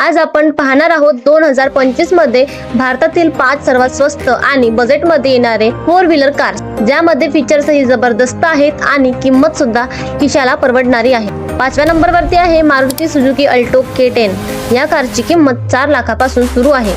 आज आपण पाहणार आहोत दोन हजार पंचवीसमध्ये भारतातील पाच सर्वात स्वस्त आणि बजेटमध्ये येणारे फोर व्हीलर कार ज्यामध्ये फीचर्सही जबरदस्त आहेत आणि किंमत सुद्धा खिशाला परवडणारी आहे. पाचव्या नंबरवरती आहे Maruti Suzuki Alto K ten. या कारची किंमत चार लाखापासून सुरू आहे.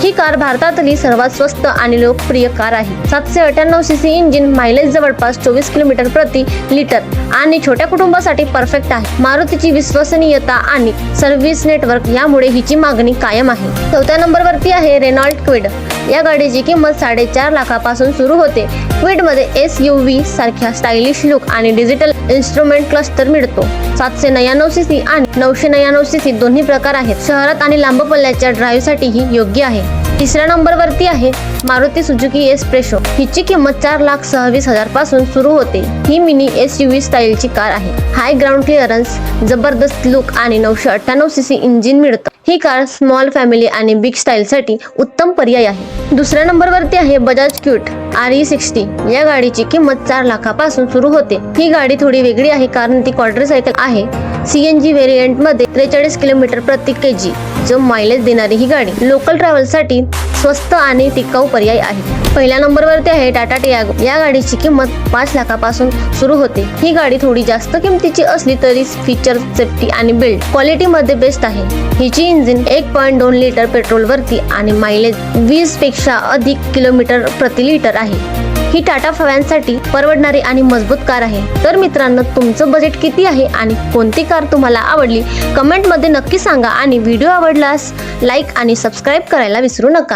ही कार भारतातली सर्वात स्वस्त आणि लोकप्रिय कार आहे. सातशे अठ्ठ्याण्णव सी सी इंजिन मायलेज जवळपास चोवीस किलोमीटर प्रति लिटर आणि छोट्या कुटुंबासाठी परफेक्ट आहे. मारुतीची विश्वसनीयता आणि सर्व्हिस नेटवर्क यामुळे हिची मागणी कायम आहे. चौथ्या नंबरवरती आहे रेनॉल्ड क्विड. या गाडीची किंमत साडेचार लाखापासून सुरू होते. क्विडमध्ये एस यू व्ही सारख्या स्टायलिश लुक आणि डिजिटल इन्स्ट्रुमेंट क्लस्टर मिळतो. सातशे नव्याण्णव सी सी आणि नऊशे नव्याण्णव सी सी दोन्ही प्रकार आहेत. शहरात आणि लांब पल्ल्याच्या ड्राईव्हसाठी ही योग्य आहे. तिसऱ्या नंबरवरती आहे मारुती सुझुकी एस्प्रेशो. हिची किंमत चार लाख सहावीस हजारपासून सुरू होते. ही मिनी एस यू व्ही स्टाईलची कार आहे. हाय ग्राउंड क्लिअरन्स जबरदस्त लुक आणि नऊशे अठ्ठ्याण्णव सी सी इंजिन मिळतं. ही कार स्मॉल फॅमिली आणि बिग स्टाईलसाठी उत्तम पर्याय आहे. दुसऱ्या नंबरवरती आहे Bajaj Qute. R E sixty. या गाडीची किंमत चार लाखापासून सुरू होते. ही गाडी थोडी वेगळी आहे कारण ती क्वाड्री सायकल आहे सीएनजी व्हेरियंटमध्ये त्रेचाळीस किलोमीटर प्रति के जी जो मायलेज देणारी ही गाडी. लोकल ट्रॅव्हलसाठी स्वस्त आणि टिकाऊ पर्याय आहे. पहिल्या नंबरवरती आहे टाटा टियागो. या गाडीची किंमत पाच लाखापासून सुरू होते. ही गाडी थोडी जास्त किमतीची असली तरी फीचर सेफ्टी आणि बिल्ड क्वालिटी मध्ये बेस्ट आहे. हिची इंजिन एक पॉईंट दोन लिटर पेट्रोल वरती आणि मायलेज वीसपेक्षा अधिक किलोमीटर प्रति लिटर आहे. ही टाटा फव्यांसाठी परवडणारी आणि मजबूत कार आहे. तर मित्रांनो तुमचं बजेट किती आहे आणि कोणती कार तुम्हाला आवडली? कमेंटमध्ये नक्की सांगा आणि व्हिडिओ आवडल्यास लाईक आणि सबस्क्राईब करायला विसरू नका.